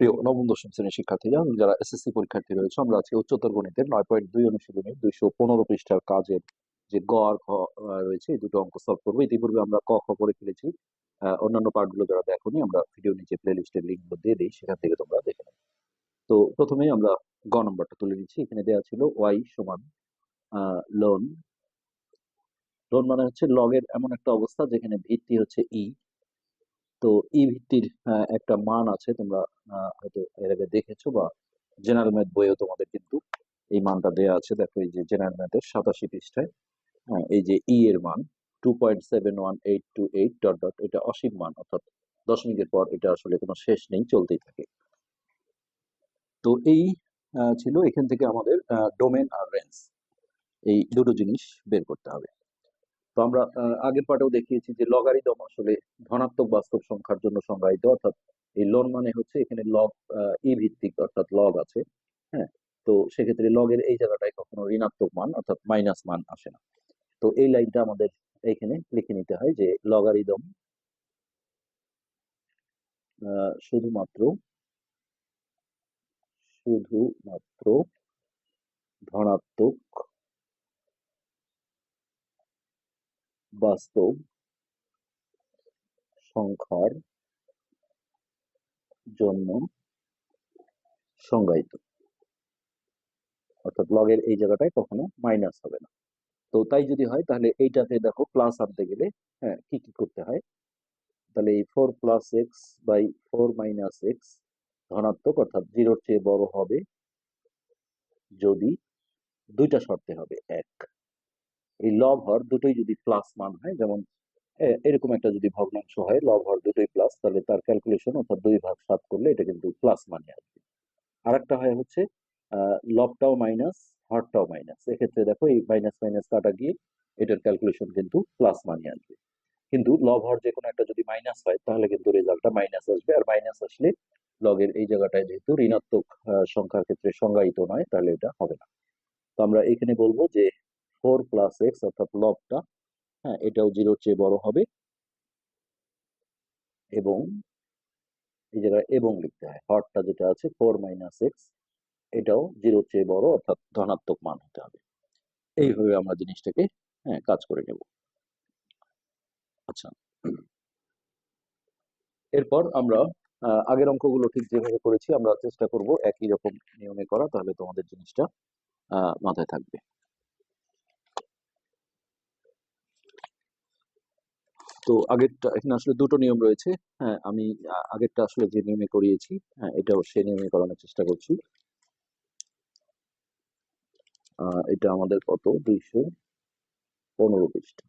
প্রিয় নবম, দশম শ্রেণির শিক্ষার্থীরা, যারা এসএসসি পরীক্ষার্থী রয়েছে, আমরা আজকে উচ্চতর গণিতের নয় পয়েন্ট দুই অনুশীলনের দুইশো পনেরো পৃষ্ঠার কাজের যে গ আর খ রয়েছে, এই দুটো অঙ্ক সলভ করব। ইতিপূর্বে আমরা ক, খ করে ফেলেছি। অন্যান্য পার্টগুলো যারা দেখোনি, আমরা ভিডিও নিচে প্লে লিস্টের লিঙ্কগুলো দিয়ে দিই, সেখান থেকে তোমরা দেখে নাও। তো প্রথমেই আমরা গ নম্বরটা তুলে নিচ্ছি। এখানে দেওয়া ছিল ওয়াই সমান লোন লোন মানে হচ্ছে লগের এমন একটা অবস্থা যেখানে ভিত্তি হচ্ছে ই তো ই ভিত্তির একটা মান আছে, তোমরা হয়তো এর আগে দেখেছ বা জেনারেল ম্যাথ বইয়েও তোমাদের কিন্তু এই মানটা দেওয়া আছে। দেখো, এই যে জেনারেল ম্যাথের সাতাশি পৃষ্ঠায় এই যে ই এর মান two point seven one eight two eight dot dot এটা অসীম মান, অর্থাৎ দশমিকের পর এটা আসলে কোনো শেষ নেই, চলতেই থাকে। তো এই ছিল এখান থেকে আমাদের ডোমেন আর রেঞ্জ এই দুটো জিনিস বের করতে হবে। আমরা আগের পার্টেও দেখিয়েছি যে লগারিদম আসলে ধনাত্মক বাস্তব সংখ্যার জন্য সংজ্ঞায়িত, অর্থাৎ এই লন মানে হচ্ছে এখানে লগ ই ভিত্তিক অর্থাৎ লগ আছে হ্যাঁ? তো সেক্ষেত্রে লগের এই জায়গাটায় কখনো ঋণাত্মক মান অর্থাৎ মাইনাস মান আসে না। তো এই লাইনটা আমাদের এইখানে লিখে নিতে হয় যে লগারিদম শুধুমাত্র শুধুমাত্র ধনাত্মক বাস্তব সংখ্যার জন্য সংজ্ঞায়িত। অর্থাৎ লগের এই জায়গাটায় কখনো মাইনাস হবে না। তো তাই যদি হয়, তাহলে এইটাতে দেখো প্লাস আনতে গেলে হ্যাঁ কি কি করতে হয়? তাহলে এই four plus X by four minus X ধনাত্মক, অর্থাৎ জিরোর চেয়ে বড় হবে যদি দুইটা শর্তে হবে, এক। এই লব হর দুটোই যদি প্লাস মান হয়, যেমন এরকম একটা যদি ভগ্নাংশ হয় লব হর দুটোই প্লাস তাহলে তার ক্যালকুলেশন অর্থাৎ দুই ভাগ সাত করলে এটা কিন্তু প্লাস মানে আসবে। আর একটা হয় হচ্ছে লবটাও মাইনাস হরটাও মাইনাস এক্ষেত্রে দেখো এই মাইনাস মাইনাস কাটা গিয়ে এটার ক্যালকুলেশন কিন্তু প্লাস মানে আসবে। কিন্তু লব হর যে কোনো একটা যদি মাইনাস হয়, তাহলে কিন্তু রেজাল্টটা মাইনাস আসবে। আর মাইনাস আসলে লগের এই জায়গাটায় যেহেতু ঋণাত্মক সংখ্যার ক্ষেত্রে সংজ্ঞায়িত নয়, তাহলে এটা হবে না। তো আমরা এখানে বলব যে ফোর প্লাস এক্স অর্থাৎ লবটা হ্যাঁ এটাও জিরোর চেয়ে বড় হবে। এবং এই জায়গায় এবং লিখতে হয় হরটা যেটা আছে ফোর মাইনাস এক্স এটাও জিরোর চেয়ে বড় অর্থাৎ ধনাত্মক মান হতে হবে। এইভাবে আমরা জিনিসটাকে হ্যাঁ কাজ করে নেব। আচ্ছা। এরপর আমরা আগের অঙ্কগুলো ঠিক যেভাবে করেছি আমরা চেষ্টা করব একই রকম নিয়মে করা তাহলে তোমাদের জিনিসটা আহ, মাথায় থাকবে। তো আগেরটা, এখানে আসলে দুটো নিয়ম রয়েছে। হ্যাঁ আমি আগেরটা আসলে যে নিয়মে করিয়েছি হ্যাঁ এটাও সে নিয়মে করানোর চেষ্টা করছি। এটা আমাদের কত? দুইশো পনেরো পৃষ্ঠা।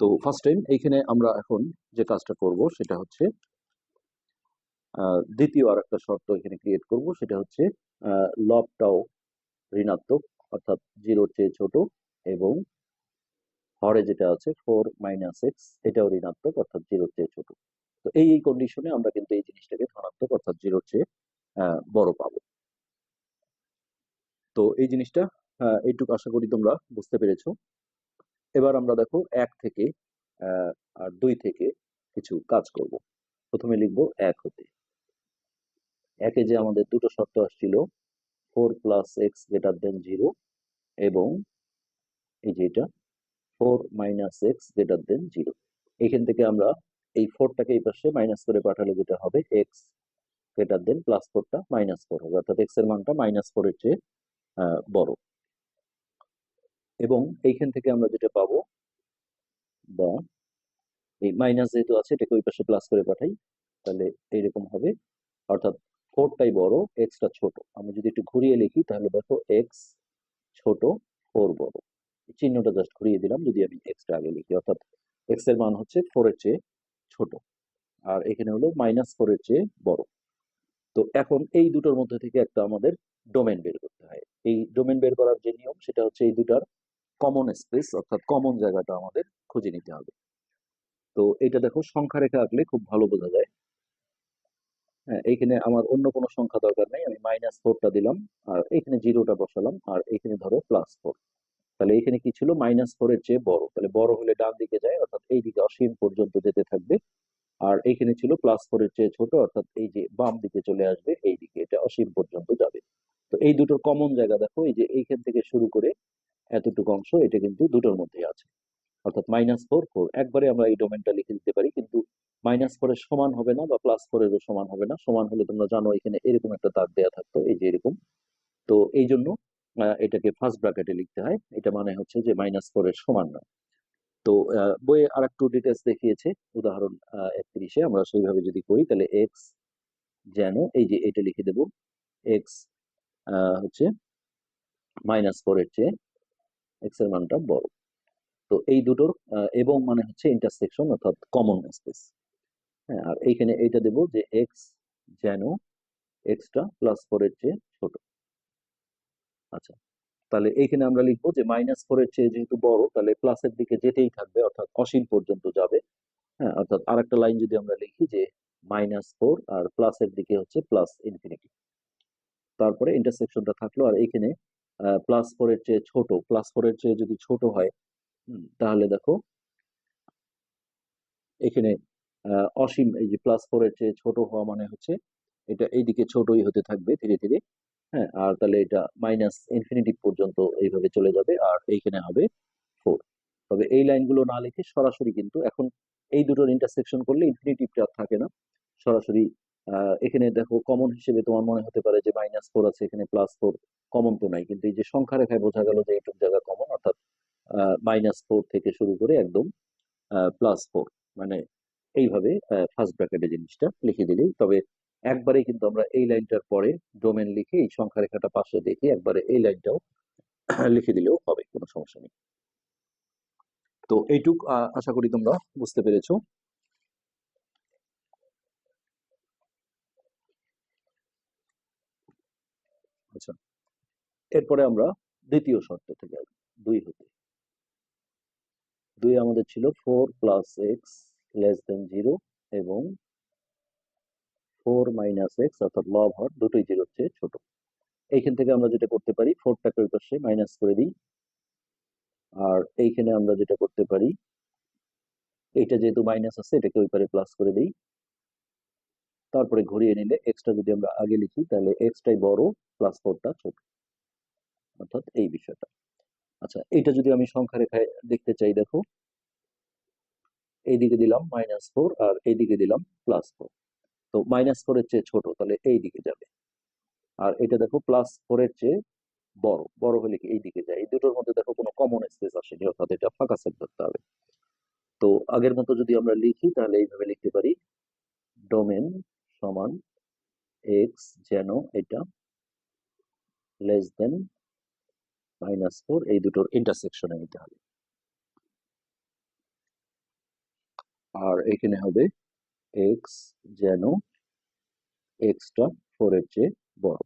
তো ফার্স্ট টাইম এইখানে আমরা এখন যে কাজটা করব সেটা হচ্ছে দ্বিতীয় আর একটা শর্ত এখানে ক্রিয়েট করব, সেটা হচ্ছে লবটাও ঋণাত্মক, অর্থাৎ জিরোর চেয়ে ছোট এবং হরে যেটা আছে ফোর মাইনাস এক্স এটাও ঋণাত্মক, অর্থাৎ জিরোর চেয়ে ছোট। তো এই এই কন্ডিশনে আমরা কিন্তু এই জিনিসটাকে ধনাত্মক, অর্থাৎ জিরোর চেয়ে বড় পাবো। তো এই জিনিসটা এইটুকু আশা করি তোমরা বুঝতে পেরেছ। এবার আমরা দেখো এক থেকে আর দুই থেকে কিছু কাজ করব। প্রথমে লিখব এক হতে। একে যে আমাদের দুটো শর্ত আসছিল, four plus X greater than zero এবং এই যে এটা, four minus X greater than zero. এখান থেকে আমরা এই ফোরটাকে এই পাশে মাইনাস করে পাঠালে যেটা হবে, এক্স গ্রেটার দেন প্লাস ফোরটা মাইনাস ফোর হবে। অর্থাৎ এক্সের মানটা মাইনাস ফোরের চেয়ে বড়। এবং এইখান থেকে আমরা যেটা পাবো, বা এই মাইনাস যেহেতু আছে, এটাকে ওই পাশে প্লাস করে পাঠাই, তাহলে এইরকম হবে। অর্থাৎ ফোরটাই বড় এক্সটা ছোট। আমি যদি একটু ঘুরিয়ে লিখি, তাহলে দেখো এক্স ছোট ফোর বড়। চিহ্নটা জাস্ট ঘুরিয়ে দিলাম, যদি আমি এক্সটা আগে লিখি। অর্থাৎ এক্সের মান হচ্ছে ফোর এর চেয়ে ছোট। আর এখানে হলো মাইনাস ফোর এর চেয়ে বড়। তো এখন এই দুটোর মধ্যে থেকে একটা আমাদের ডোমেন বের করতে হয়। এই ডোমেন বের করার যে নিয়ম, সেটা হচ্ছে এই দুটার কমন স্পেস অর্থাৎ কমন জায়গাটা আমাদের খুঁজে নিতে হবে। তো এটা দেখো, সংখ্যা রেখা আঁকলে খুব ভালো বোঝা যায়। হ্যাঁ এইখানে আমার অন্য কোনো সংখ্যা দরকার নেই, আমি মাইনাস ফোরটা দিলাম, আর এখানে জিরোটা বসালাম, আর এখানে ধরো প্লাস ফোর তাহলে এখানে কি ছিল? মাইনাস ফোরের চেয়ে বড়। তাহলে বড় হলে ডান দিকে যায়, অর্থাৎ এই দিকে অসীম পর্যন্ত যেতে থাকবে। আর এখানে ছিল প্লাস ফোরের চেয়ে ছোট, অর্থাৎ এই যে বাম দিকে চলে আসবে, এই দিকে এটা অসীম পর্যন্ত যাবে। তো এই দুটোর কমন জায়গা দেখো, এই যে এইখান থেকে শুরু করে এতটুকু অংশ এটা কিন্তু দুটোর মধ্যে আছে। অর্থাৎ মাইনাস ফোর ফোর একবারে আমরা এই ডোমেনটা লিখে দিতে পারি, কিন্তু মাইনাস ফোরের সমান হবে না বা প্লাস ফোরেরও সমান হবে না। সমান হলে তোমরা জানো এখানে এরকম একটা দাগ দেওয়া থাকতো, এই যে এরকম। তো এই জন্য এটাকে ফার্স্ট ব্র্যাকেটে লিখতে হয়। এটা মানে হচ্ছে যে মাইনাস ফোরের সমান না তো বইয়ে আর একটু ডিটেলস দেখিয়েছে। উদাহরণ একত্রিশে আমরা সেইভাবে যদি করি, তাহলে এক্স যেন, এই যে এটা লিখে দেব এক্স হচ্ছে মাইনাস ফোরের চেয়ে এক্সের মানটা বড়। তো এই দুটোর এবং মানে হচ্ছে ইন্টারসেকশন অর্থাৎ কমন স্পেস হ্যাঁ আর এইখানে এইটা দেব যে এক্স যেন এক্সটা প্লাস ফোরের চেয়ে ছোট। আচ্ছা তাহলে এইখানে আমরা লিখব যে মাইনাস ফোরের চেয়ে যেহেতু বড়, তাহলে প্লাসের দিকে যেতেই থাকবে, অর্থাৎ অসীম পর্যন্ত যাবে। হ্যাঁ অর্থাৎ আরেকটা লাইন যদি আমরা লিখি যে মাইনাস ফোর আর প্লাসের দিকে হচ্ছে প্লাস ইনফিনিটি তারপরে ইন্টারসেকশনটা থাকল, আর এইখানে প্লাস ফোরের চেয়ে ছোট প্লাস ফোরের চেয়ে যদি ছোট হয় তাহলে দেখো এখানে অসীম এই যে প্লাস ফোরের চেয়ে ছোট হওয়া মানে হচ্ছে এটা এইদিকে ছোটই হতে থাকবে ধীরে ধীরে হ্যাঁ আর তাহলে এটা মাইনাস ইনফিনিটি পর্যন্ত এইভাবে চলে যাবে আর এইখানে হবে ফোর তবে এই লাইনগুলো না লিখে সরাসরি কিন্তু এখন এই দুটোর ইন্টারসেকশন করলে ইনফিনিটিভটা আর থাকে না সরাসরি এখানে দেখো কমন হিসেবে তোমার মনে হতে পারে যে মাইনাস ফোর আছে, এখানে প্লাস ফোর কমন তো নাই। কিন্তু এই যে সংখ্যা রেখায় বোঝা গেল যে এইটুক জায়গা কমন অর্থাৎ মাইনাস ফোর থেকে শুরু করে একদম প্লাস ফোর মানে এইভাবে ফার্স্ট ব্র্যাকেটে জিনিসটা লিখে দিলেই তবে একবারে কিন্তু আমরা এই লাইনটার পরে ডোমেন লিখে এই সংখ্যা রেখাটা পাশে দেখে একবারে এই লাইনটাও লিখে দিলেও হবে, কোনো সমস্যা নেই। তো এইটুক আশা করি তোমরা বুঝতে পেরেছ। আচ্ছা। এরপরে আমরা দ্বিতীয় শর্ত থেকে দুই হতে। দুই আমাদের ছিল four plus X less than zero এবং ফোর মাইনাস এক্স অর্থাৎ লব হর দুটোই জিরোর চেয়ে ছোট। এইখান থেকে আমরা যেটা করতে পারি, ফোরটাকে ওই পাশে মাইনাস করে দিই। আর এইখানে আমরা যেটা করতে পারি, এইটা যেহেতু মাইনাস আছে, এটাকে ওই পারে প্লাস করে দিই। তারপরে ঘুরিয়ে নিলে এক্সটা যদি আমরা আগে লিখি, তাহলে এক্সটাই বড় প্লাস ফোরটা ছোট। অর্থাৎ এই বিষয়টা। আচ্ছা এটা যদি আমি সংখ্যা রেখায় দেখতে চাই, দেখো। এইদিকে দিলাম মাইনাস ফোর আর এইদিকে দিলাম প্লাস ফোর তো মাইনাস ফোরের চেয়ে ছোট, তাহলে এই দিকে যাবে। আর এটা দেখো প্লাস ফোরের চেয়ে বড়। বড় হলে কি এই দিকে যায়? এই দুটোর মধ্যে দেখো কোনো কমন স্পেস আসেনি, অর্থাৎ এটা ফাঁকা সেট ধরতে হবে। তো আগের মতো যদি আমরা লিখি, তাহলে এইভাবে লিখতে পারি ডোমেন সমান এক্স যেন এটা লেস দেন মাইনাস ফোর এই দুটোর ইন্টারসেকশনে নিতে হবে। আর এখানে হবে এক্স যেন এক্সটা ফোর এর চেয়ে বড়।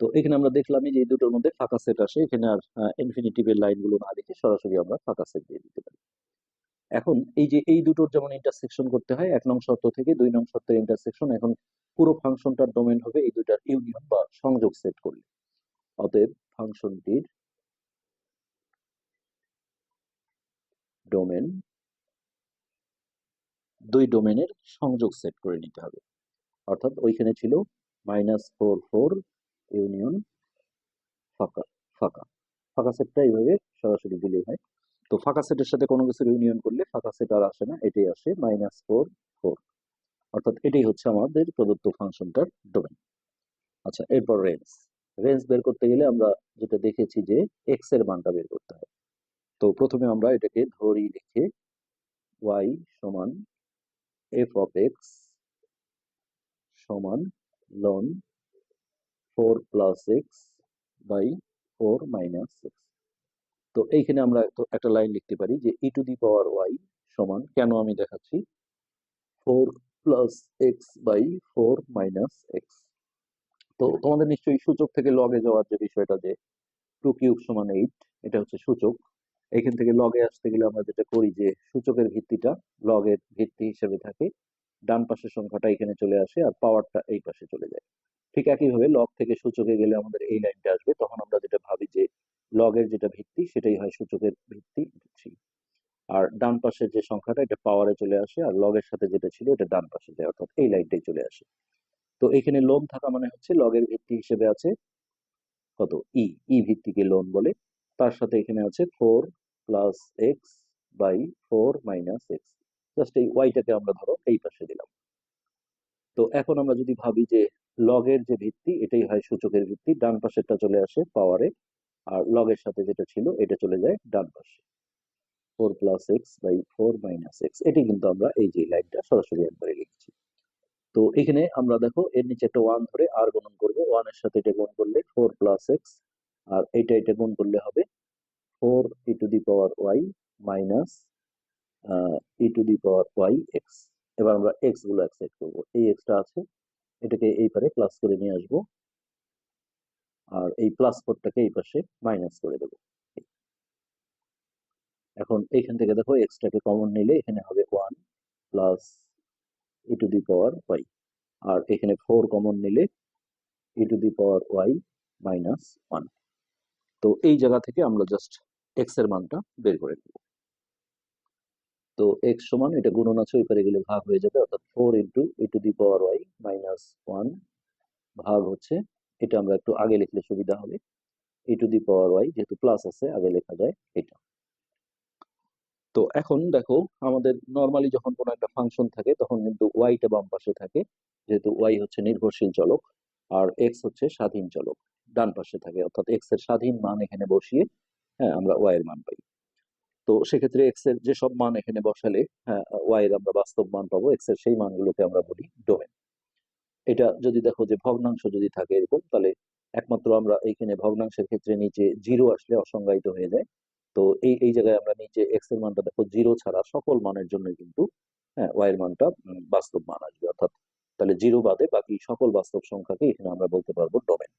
তো এখানে আমরা দেখলামই যে এই দুটোর মধ্যে ফাঁকা সেট আসে, এখানে আর ইনফিনিটিভের লাইনগুলো না লিখে সরাসরি আমরা ফাঁকা সেট দিয়ে দিতে পারি। এখন এই যে, এই দুটোর যেমন ইন্টারসেকশন করতে হয়, এক নং শর্ত থেকে দুই নং শর্তের ইন্টারসেকশন এখন পুরো ফাংশনটার ডোমেন হবে এই দুটার ইউনিয়ন বা সংযোগ সেট করলে। অতএব ফাংশনটির ডোমেন দুই ডোমেনের সংযোগ সেট করে নিতে হবে। অর্থাৎ ওইখানে ছিল মাইনাস ফোর ফোর ইউনিয়ন ফাঁকা ফাঁকা। ফাঁকা সেটটা এইভাবে সরাসরি দিলেই হয়। তো ফাঁকা সেটের সাথে কোনো কিছুর ইউনিয়ন করলে ফাঁকা সেট আর আসে না, এটাই আসে মাইনাস ফোর ফোর অর্থাৎ এটাই হচ্ছে আমাদের প্রদত্ত ফাংশনটার ডোমেন আচ্ছা এরপর রেঞ্জ রেঞ্জ বের করতে গেলে আমরা যেটা দেখেছি যে এক্সের মানটা বের করতে হয়। তো প্রথমে আমরা এটাকে ধরি লিখে ওয়াই সমান এফ অফ এক্স সমান ln four plus X by four minus X তো এইখানে আমরা একটা লাইন লিখতে পারি যে ই টু দি পাওয়ার ওয়াই সমান, কেন আমি দেখাচ্ছি? Four plus X by four minus X তো তোমাদের নিশ্চয়ই সূচক থেকে লগে যাওয়ার যে বিষয়টা যে টু কিউব সমান এইট এটা হচ্ছে সূচক। এখান থেকে লগে আসতে গেলে আমরা যেটা করি যে সূচকের ভিত্তিটা লগের ভিত্তি হিসেবে থাকে। ডান পাশের সংখ্যাটা এখানে চলে আসে আর পাওয়ারটা এই পাশে চলে যায়। ঠিক একইভাবে লগ থেকে সূচকে গেলে আমাদের এই লাইনটা আসবে। তখন আমরা যেটা ভাবি যে লগের যেটা ভিত্তি, সেটাই হয় সূচকের ভিত্তি থ্রি আর ডান পাশের যে সংখ্যাটা, এটা পাওয়ারে চলে আসে, আর লগের সাথে যেটা ছিল, এটা ডান পাশে যায়, অর্থাৎ এই লাইনটাই চলে আসে। তো এখানে লোন থাকা মানে হচ্ছে লগের ভিত্তি হিসেবে আছে কত? ই ই ভিত্তিকে লোন বলে। তার সাথে এখানে আছে four plus X by four minus X just এই ওয়াইটাকে আমরা ধরো, এই পাশে দিলাম। তো এখন আমরা যদি ভাবি যে লগের যে ভিত্তি, এটাই হয় সূচকের ভিত্তি, ডান পাশেরটা চলে আসে পাওয়ারে আর লগের সাথে যেটা ছিল, এটা চলে যায় ডান পাশে। Four plus X by four minus X এটি কিন্তু আমরা এই যে লাইনটা সরাসরি একবারে লিখছি। তো এখানে আমরা দেখো, এর নিচে একটা ওয়ান ধরে আর গুণন করব। ওয়ানের সাথে এটা গুণ করলে ফোর প্লাস এক্স আর এটা এটা গুণ করলে হবে four e to the power Y minus e to the power Y X এবার আমরা এক্সগুলো অ্যাকসেপ্ট করব। এই এক্সটা আছে, এটাকে এই পারে প্লাস করে নিয়ে আসব। আর এই প্লাস ফোরটাকে এই পাশে মাইনাস করে দেবো। এখন এইখান থেকে দেখো এক্সটাকে কমন নিলে এখানে হবে one plus e to the power Y আর এখানে ফোর কমন নিলে e to the power Y minus one তো এই জায়গা থেকে আমরা জাস্ট এক্সের মানটা বের করে নেব। তো এক্স সমান এটা গুণন আছে ওই পারে গেলে ভাগ হয়ে যাবে, অর্থাৎ four into e to the power Y minus one ভাগ হচ্ছে এটা আমরা একটু আগে লিখলে সুবিধা হবে। E to the power Y যেহেতু প্লাস আছে, আগে লেখা যায় এটা। তো এখন দেখো, আমাদের নর্মালি যখন কোনো একটা ফাংশন থাকে, তখন কিন্তু ওয়াইটা বাম পাশে থাকে, যেহেতু ওয়াই হচ্ছে নির্ভরশীল চলক, আর এক্স হচ্ছে স্বাধীন চলক, ডান পাশে থাকে, অর্থাৎ এক্সের স্বাধীন মান এখানে বসিয়ে হ্যাঁ আমরা ওয়াই এর মান পাই। তো সেক্ষেত্রে এক্সের যেসব মান এখানে বসালে হ্যাঁ ওয়াই এর আমরা বাস্তব মান পাবো এক্সের সেই মানগুলোকে আমরা বলি ডোমেন এটা যদি দেখো যে ভগ্নাংশ যদি থাকে এরকম, তাহলে একমাত্র আমরা এইখানে ভগ্নাংশের ক্ষেত্রে নিচে জিরো আসলে অসংজ্ঞায়িত হয়ে যায়। তো এই এই জায়গায় আমরা নিচে এক্সের মানটা দেখো জিরো ছাড়া সকল মানের জন্য কিন্তু হ্যাঁ ওয়াই এর মানটা বাস্তব মান আসবে। অর্থাৎ তাহলে জিরো বাদে বাকি সকল বাস্তব সংখ্যাকে এখানে আমরা বলতে পারব ডোমেন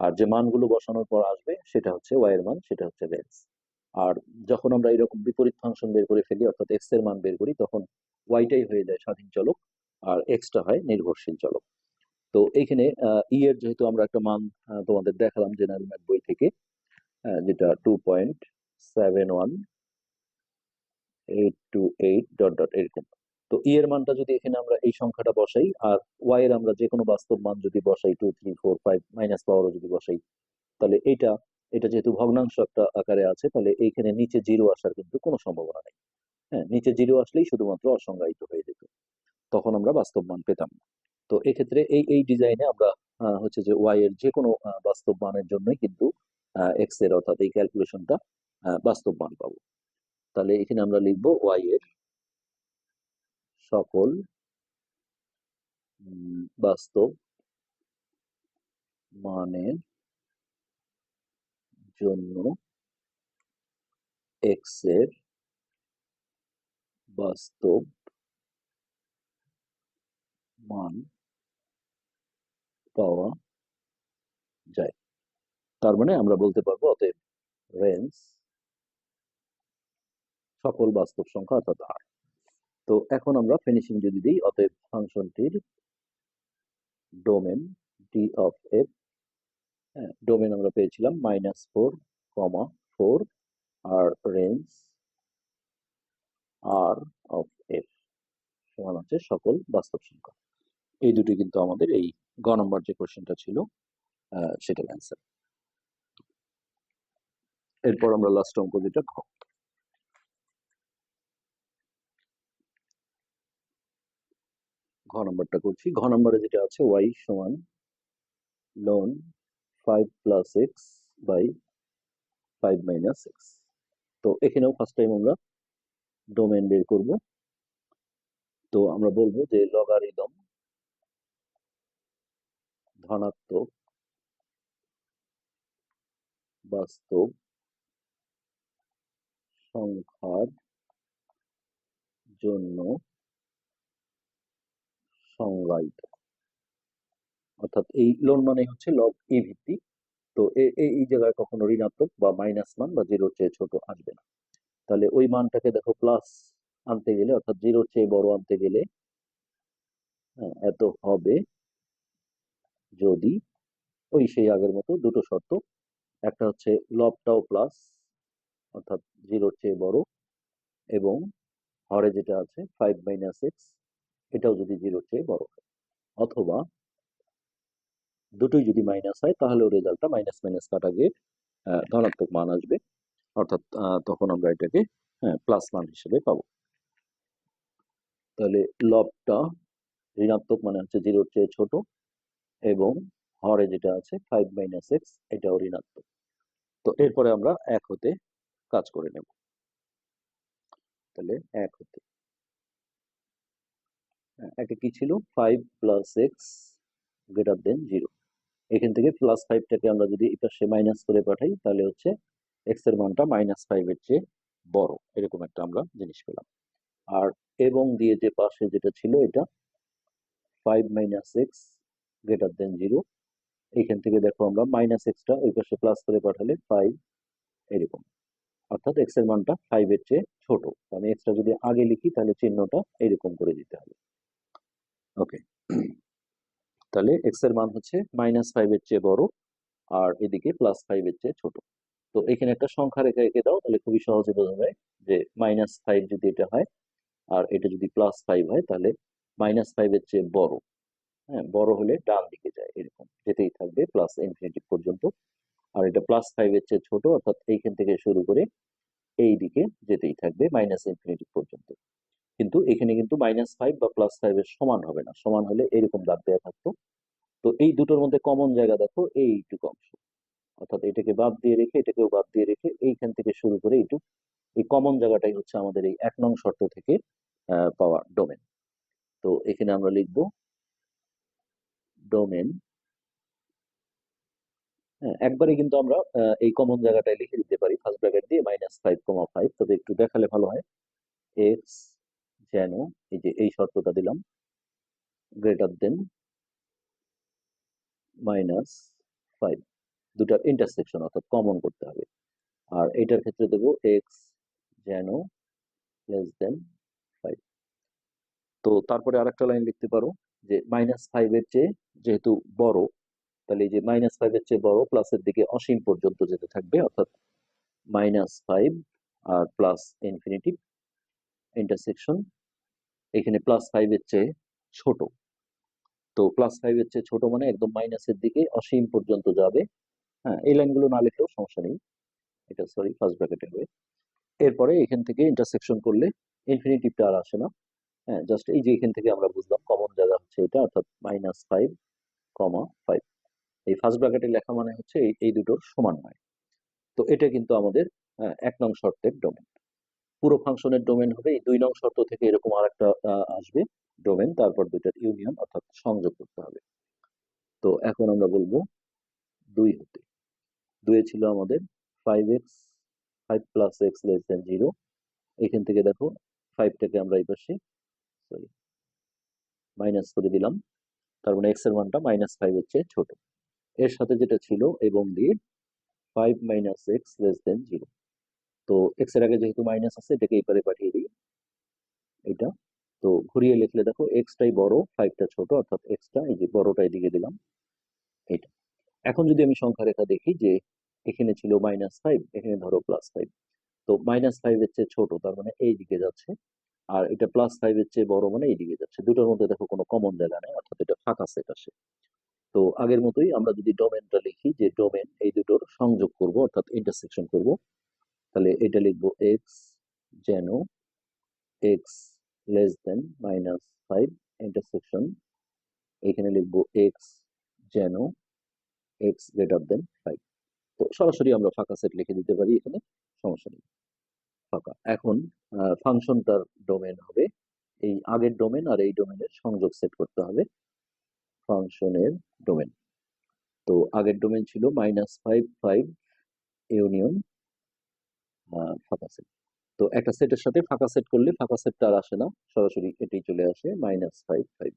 আর যে মানগুলো বসানোর পর আসবে সেটা হচ্ছে ওয়াই এর মান, সেটা হচ্ছে রেঞ্জ আর যখন আমরা এরকম বিপরীত ফাংশন বের করে ফেলি, অর্থাৎ এক্সের মান বের করি, তখন ওয়াইটাই হয়ে যায় স্বাধীন চলক। আর এক্সটা হয় নির্ভরশীল চলক। তো এইখানে ই এর যেহেতু আমরা একটা মান তোমাদের দেখালাম জেনারেল ম্যাথ বই থেকে যেটা two point seven one eight two eight dot dot এরকম। তো ই এর মানটা যদি এখানে আমরা এই সংখ্যাটা বসাই, আর ওয়াই এর আমরা যে কোনো বাস্তব মান যদি বসাই two three four five minus পাওয়ারও যদি বসাই, তাহলে এইটা এটা যেহেতু ভগ্নাংশ একটা আকারে আছে, তাহলে এইখানে নিচে জিরো আসার কিন্তু কোনো সম্ভাবনা নেই। হ্যাঁ নিচে জিরো আসলেই শুধুমাত্র অসংজ্ঞায়িত হয়ে যেত। তখন আমরা বাস্তব মান পেতাম না। তো এক্ষেত্রে এই এই ডিজাইনে আমরা হচ্ছে যে ওয়াই এর যে কোনো বাস্তব মানের জন্যই কিন্তু এক্সের অর্থাৎ এই ক্যালকুলেশনটা বাস্তব মান পাবো। তাহলে এখানে আমরা লিখব ওয়াই এর সকল বাস্তব মানের জন্য এক্সের বাস্তব মান পাওয়া যায়। তার মানে আমরা বলতে পারব অতএব রেঞ্জ সকল বাস্তব সংখ্যা অর্থাৎ আর তো এখন আমরা ফিনিশিং যদি দিই, অতএব ফাংশনটির domain D of F domain আমরা পেয়েছিলাম মাইনাস ফোর কমা ফোর আর রেঞ্জ আর অফ এফ সমান হচ্ছে সকল বাস্তব সংখ্যা। এই দুটি কিন্তু আমাদের এই গ নম্বর যে কোশ্চেনটা ছিল সেটার অ্যান্সার এরপর আমরা লাস্ট অঙ্ক যেটা ঘ ঘ নম্বরটা করছি। ঘ নম্বরে যেটা আছে ওয়াই সমান ln five plus X by five minus X তো এখানেও ফার্স্ট টাইম আমরা ডোমেন বের করব। তো আমরা বলব যে লগারিদম ধনাত্মক বাস্তব সংখ্যার জন্য সংজ্ঞায়িত। অর্থাৎ এই লোন মানে হচ্ছে লগ ই ভিত্তি তো এই জায়গায় কখনো ঋণাত্মক বা মাইনাস মান বা জিরোর চেয়ে ছোট আসবে না। তাহলে ওই মানটাকে দেখো প্লাস আনতে গেলে অর্থাৎ জিরোর চেয়ে বড় আনতে গেলে হ্যাঁ, এত হবে যদি ওই সেই আগের মতো দুটো শর্ত। একটা হচ্ছে লবটাও প্লাস অর্থাৎ জিরোর চেয়ে বড়, এবং হরে যেটা আছে ফাইভ মাইনাস এক্স এটাও যদি জিরোর চেয়ে বড় হয়। অথবা দুটোই যদি মাইনাস হয় তাহলেও রেজাল্টটা মাইনাস মাইনাস কাটা গিয়ে ধনাত্মক মান আসবে। অর্থাৎ তখন আমরা এটাকে প্লাস মান হিসেবে পাবো। তাহলে লবটা ঋণাত্মক মানে হচ্ছে জিরোর চেয়ে ছোট এবং হরে যেটা আছে ফাইভ মাইনাস এক্স এটাও ঋণাত্মক। তো এরপরে আমরা এক হতে কাজ করে নেব। তাহলে এক হতে। হ্যাঁ, একে কি ছিল? Five plus X greater than zero এখান থেকে প্লাস ফাইভটাকে আমরা যদি এটা সে মাইনাস করে পাঠাই তাহলে হচ্ছে এক্সের মানটা মাইনাস ফাইভের চেয়ে বড়। এরকম একটা আমরা জিনিস পেলাম। আর এবং দিয়ে যে পাশে যেটা ছিল এটা five minus X greater than zero এখান থেকে দেখো আমরা মাইনাস এক্সটা ওই পাশে প্লাস করে পাঠালে ফাইভ এরকম। অর্থাৎ এক্সের মানটা ফাইভের চেয়ে ছোট। আমি এক্সটা যদি আগে লিখি, তাহলে চিহ্নটা এরকম করে দিতে হবে। ওকে তাহলে এক্সের মান হচ্ছে মাইনাস ফাইভের চেয়ে বড়, আর এদিকে প্লাস ফাইভের চেয়ে ছোট। তো এখানে একটা সংখ্যা রেখা এঁকে দাও, তাহলে খুবই সহজে বোঝা যায় যে মাইনাস ফাইভ যদি এটা হয়, আর এটা যদি প্লাস ফাইভ হয়, তাহলে মাইনাস ফাইভের চেয়ে বড়। হ্যাঁ বড় হলে ডান দিকে যায়, এরকম। যেতেই থাকবে প্লাস ইনফিনিটি পর্যন্ত। আর এটা প্লাস ফাইভের চেয়ে ছোট, অর্থাৎ এইখান থেকে শুরু করে এই দিকে যেতেই থাকবে মাইনাস ইনফিনিটি পর্যন্ত। কিন্তু এখানে কিন্তু মাইনাস ফাইভ বা প্লাস ফাইভের সমান হবে না। সমান হলে এরকম দাগ দেওয়া থাকতো। তো এই দুটোর মধ্যে কমন জায়গা দেখো, এইটুকু অংশ। অর্থাৎ এটাকে বাদ দিয়ে রেখে, এটাকেও বাদ দিয়ে রেখে এইখান থেকে শুরু করে এইটুক। এই কমন জায়গাটাই হচ্ছে আমাদের এই এক নং শর্ত থেকে পাওয়া ডোমেন তো এখানে আমরা লিখব ডোমেন হ্যাঁ একবারে কিন্তু আমরা এই কমন জায়গাটায় লিখে দিতে পারি ফার্স্ট ব্র্যাকেট দিয়ে মাইনাস ফাইভ কমা ফাইভ তবে একটু দেখালে ভালো হয়। এক্স যেন, এই যে এই শর্তটা দিলাম গ্রেটার দেন মাইনাস ফাইভ দুটার ইন্টারসেকশন অর্থাৎ কমন করতে হবে। আর এটার ক্ষেত্রে দেবো এক্স যেন লেস দেন ফাইভ তো তারপরে আরেকটা লাইন লিখতে পারো। যে মাইনাস ফাইভের চেয়ে যেহেতু বড়, তাহলে যে মাইনাস ফাইভের চেয়ে বড় প্লাসের দিকে অসীম পর্যন্ত যেতে থাকবে, অর্থাৎ মাইনাস ফাইভ আর প্লাস ইনফিনিটি ইন্টারসেকশন এখানে প্লাস ফাইভের চেয়ে ছোট। তো প্লাস ফাইভের চেয়ে ছোট মানে একদম মাইনাসের দিকে অসীম পর্যন্ত যাবে। হ্যাঁ এই লাইনগুলো না লিখলেও সমস্যা নেই। এটা সরি ফার্স্ট ব্র্যাকেটে হবে এরপরে এখান থেকে ইন্টারসেকশন করলে ইনফিনিটিভটা আর আসে না। হ্যাঁ জাস্ট এই যে এখান থেকে আমরা বুঝলাম কমন জায়গা হচ্ছে এটা অর্থাৎ মাইনাস ফাইভ কমা ফাইভ এই ফার্স্ট ব্র্যাকেটে লেখা মানে হচ্ছে এই এই দুটোর সমান নয়। তো এটা কিন্তু আমাদের আহ, এক নং শর্তের ডোমেন পুরো ফাংশনের ডোমেন হবে এই দুই নং শর্ত থেকে এরকম আরেকটা আহ, আসবে ডোমেন তারপর দুইটার ইউনিয়ন অর্থাৎ সংযোগ করতে হবে। তো এখন আমরা বলব দুই হতে। দুয়ে ছিল আমাদের five X five plus X less than zero এখান থেকে দেখো ফাইভটাকে আমরা এই পাশে সরি মাইনাস করে দিলাম। তার মানে এক্সের মানটা মাইনাস ফাইভ হচ্ছে ছোট। এর সাথে যেটা ছিল এবং দিয়ে five minus X less than zero তো এক্সের আগে যেহেতু মাইনাস আছে, এটাকে এই পাঠিয়ে দিই। এটা তো ঘুরিয়ে লিখলে দেখো এক্সটাই বড় ফাইভটা ছোট, অর্থাৎ এক্সটা এই যে বড়টা এদিকে দিলাম। এটা এখন যদি আমি সংখ্যা রেখা দেখি যে এখানে ছিল মাইনাস ফাইভ এখানে ধরো প্লাস ফাইভ তো মাইনাস ফাইভের চেয়ে ছোট, তার মানে এই দিকে যাচ্ছে। আর এটা প্লাস ফাইভের চেয়ে বড় মানে এই দিকে যাচ্ছে। দুটোর মধ্যে দেখো কোনো কমন জায়গা নেই, অর্থাৎ এটা ফাঁকা সেট আসে। তো আগের মতোই আমরা যদি ডোমেনটা লিখি যে ডোমেন এই দুটোর সংযোগ করব, অর্থাৎ ইন্টারসেকশন করব, তাহলে এটা লিখব এক্স যেন X less than minus five intersection এখানে লিখব এক্স যেন এক্স গ্রেটার দেন ফাইভ তো সরাসরি আমরা ফাঁকা সেট লিখে দিতে পারি, এখানে সমস্যা নেই। ফাঁকা। এখন ফাংশনটার ডোমেন হবে এই আগের ডোমেন আর এই ডোমেনের সংযোগ সেট করতে হবে ফাংশনের ডোমেন। তো আগের ডোমেন ছিল মাইনাস ফাইভ ফাইভ ইউনিয়ন ফাঁকা সেট। তো একটা সেটের সাথে ফাঁকা সেট করলে ফাঁকা সেটটা আর আসে না, সরাসরি এটি চলে আসে মাইনাস ফাইভ ফাইভ।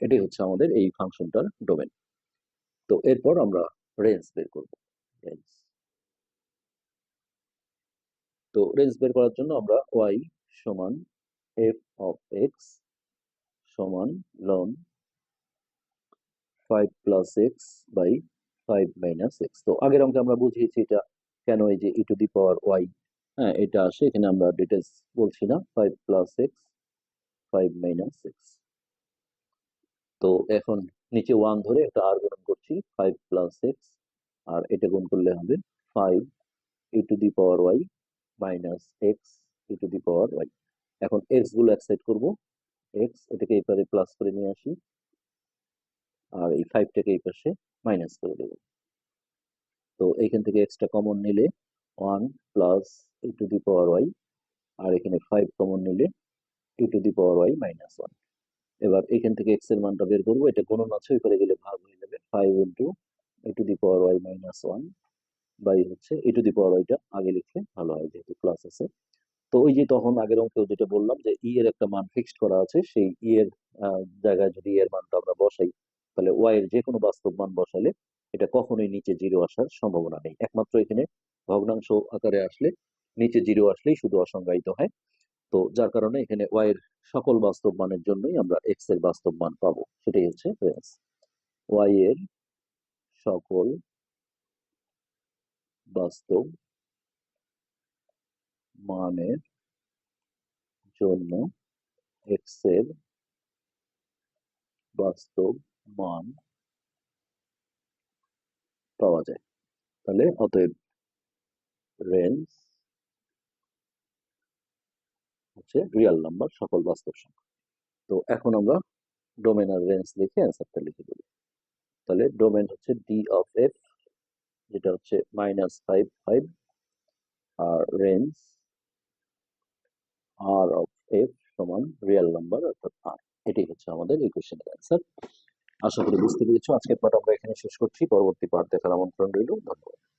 এটাই হচ্ছে আমাদের এই ফাংশনটার ডোমেন। তো এরপর আমরা রেঞ্জ বের করব। রেঞ্জ তো রেঞ্জ বের করার জন্য আমরা ওয়াই সমান এফ অফ এক্স সমান ln five plus X by five minus X. তো আগের অঙ্কে আমরা বুঝিয়েছি এটা কেন এই যে ই টু দি পাওয়ার ওয়াই। হ্যাঁ এটা আসে, এখানে আমরা ডিটেলস বলছি না, five plus X, five minus X. তো এখন নিচে ওয়ান ধরে একটা আর গুণন করছি, ফাইভ প্লাস এক্স, আর এটা গুণ করলে হবে five e to the power Y minus X e to the power Y এখন এক্সগুলো এক সাইড করব এক্স এটাকে এই পারে প্লাস করে নিয়ে আসি, আর এই ফাইভটাকে এই পাশে মাইনাস করে দেবো। তো এইখান থেকে এক্সট্রা কমন নিলে one plus e to the power Y আর এখানে ফাইভ কমন নিলে e to the power Y minus one এবার এখান থেকে এক্সের মানটা বের করব, এটা গুণন আছে করে গেলে ভাগ হয়ে যাবে five into e to the power Y minus one by হচ্ছে ই টু দি পাওয়ার ওয়াইটা আগে লিখলে ভালো হয় যেহেতু প্লাস আছে। তো ওই যে তখন আগের অঙ্কেও যেটা বললাম যে ই এর একটা মান ফিক্সড করা আছে সেই ই এর আহ, জায়গায় যদি ই এর মানটা আমরা বসাই তাহলে ওয়াই এর যে কোনো বাস্তব মান বসালে এটা কখনোই নিচে জিরো আসার সম্ভাবনা নেই। একমাত্র এখানে ভগ্নাংশ আকারে আসলে নিচে জিরো আসলেই শুধু অসংজ্ঞায়িত হয়। তো যার কারণে এখানে ওয়াই এর সকল বাস্তব মানের জন্যই আমরা এক্সের বাস্তব মান পাবো। সেটাই হচ্ছে ওয়াই এর সকল বাস্তব মানের জন্য এক্সের বাস্তব মান পাওয়া যায়। তাহলে অতএব রেঞ্জ হচ্ছে রিয়াল নাম্বার সকল বাস্তব সংখ্যা। তো এখন আমরা ডোমেন আর রেঞ্জ লিখে অ্যান্সারটা লিখে দেব তাহলে ডোমেন হচ্ছে ডি অফ এফ যেটা হচ্ছে মাইনাস ফাইভ ফাইভ আর রেঞ্জ আর অফ এফ সমান রিয়েল নাম্বার অর্থাৎ আর এটি হচ্ছে আমাদের ইকুয়েশনের অ্যান্সার আশা করি বুঝতে পেরেছ। আজকের পাঠ আমরা এখানে শেষ করছি। পরবর্তী পাঠ দেখার আমন্ত্রণ রইল। ধন্যবাদ।